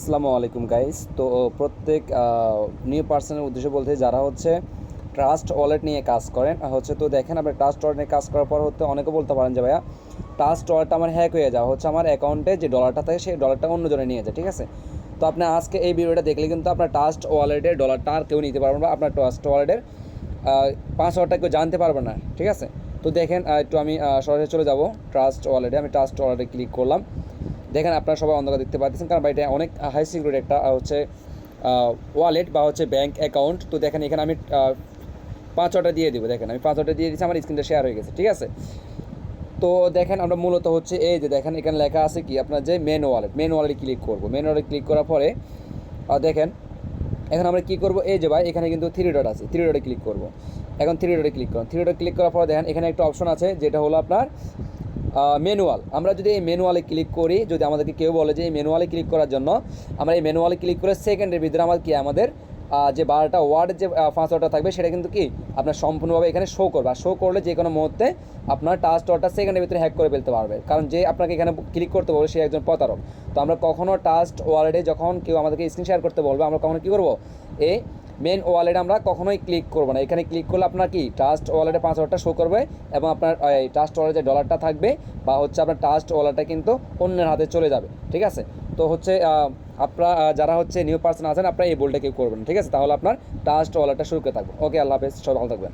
আসসালামু আলাইকুম গাইস তো প্রত্যেক নিউ পার্সনের উদ্দেশ্যে বলতে যারা হচ্ছে ট্রাস্ট ওয়ালেট নিয়ে কাজ করেন হচ্ছে তো দেখেন আপনি ট্রাস্ট ওয়ালেট নিয়ে কাজ করার পর হতে অনেকে বলতে পারেন যে, ভাইয়া ট্রাস্ট ওয়ালেটটা আমার হ্যাক হয়ে যাওয়া, হচ্ছে আমার অ্যাকাউন্টে যে ডলারটা থাকে, সেই ডলারটা অন্যজনে নিয়ে যায়, ঠিক আছে? তো আপনি আজকে এই ভিডিওটা দেখলে কিন্তু আপনার ট্রাস্ট ওয়ালেটের ডলারটা আর কেউ নিতে পারবেন না, আপনার ট্রাস্ট ওয়ালেটের পাসওয়ার্ডটা কেউ জানতে পারবে না, ঠিক আছে? তো দেখেন একটু আমি সরাসরি চলে যাব ট্রাস্ট ওয়ালেটে আমি ট্রাস্ট ওয়ালেটে ক্লিক করলাম। দেখেন আপনারা সবাই অন্ধকার দেখতে পাচ্ছেন কারণ এটা অনেক হাই সিকিউরিটি একটা হচ্ছে ওয়ালেট বা হচ্ছে ব্যাঙ্ক অ্যাকাউন্ট তো দেখেন এখানে আমি পাঁচ পাঁচওয়াটা দিয়ে দিব, দেখেন। আমি পাঁচ পাঁচওয়াটা দিয়ে দিচ্ছি আমার স্ক্রিনটা শেয়ার হয়ে গেছে, ঠিক আছে? তো দেখেন আমরা মূলত হচ্ছে এই যে দেখেন, এখানে লেখা আছে কি, আপনার যে মেন ওয়ালেট মেন ওয়ালেটে ক্লিক করব। মেন ওয়ালেটে ক্লিক করার পরে দেখেন, এখন আমরা কী করব? এই যে ভাই, এখানে কিন্তু থ্রি ডট আছে থ্রি ডটে ক্লিক করব। এখন থ্রি ডটে ক্লিক করুন থ্রি ডটে ক্লিক করার পরে দেখেন, এখানে একটা অপশন আছে, যেটা হলো আপনার ম্যানুয়াল আমরা যদি এই ম্যানুয়ালে ক্লিক করি, যদি আমাদেরকে কেউ বলে যে এই ম্যানুয়ালে ক্লিক করার জন্য, আমরা এই ম্যানুয়ালে ক্লিক করে সেকেন্ডের ভিতরে আমার কি আমাদের যে বারোটা ওয়ার্ড যে পাঁচটা থাকবে, সেটা কিন্তু কি? আপনার সম্পূর্ণভাবে এখানে শো করবে। শো করলে যে কোনো মুহূর্তে আপনার টাচ ওয়ার্ডটা সেকেন্ডের ভিতরে হ্যাক করে ফেলতে পারবে। কারণ যে আপনাকে এখানে ক্লিক করতে বলবে, সে একজন প্রতারক। তো আমরা কখনও টাস্ট ওয়ালেটে যখন কেউ আমাদেরকে স্ক্রিন শেয়ার করতে বলবে, আমরা কখনো কী করব? এই মেন ওয়ালেটে আমরা কখনোই ক্লিক করব না। এখানে ক্লিক করলে আপনার কি? ট্রাস্ট ওয়ালেটে পাঁচ হাজারটা শো করবে এবং আপনার এই ট্রাস্ট ওয়ালেটে যে ডলারটা থাকবে বা হচ্ছে আপনার ট্রাস্ট ওয়ালেটটা কিন্তু অন্যের হাতে চলে যাবে। ঠিক আছে? তো হচ্ছে আপনার আপনারা যারা হচ্ছে নিউ পার্সন আছেন, আপনারা এই বোলটা কেউ করবেন। ঠিক আছে? তাহলে আপনার ট্রাস্ট ওয়ালেটটা শুরু করে থাকবে। ওকে আল্লাহ হাফেজ সব ভালো থাকবেন।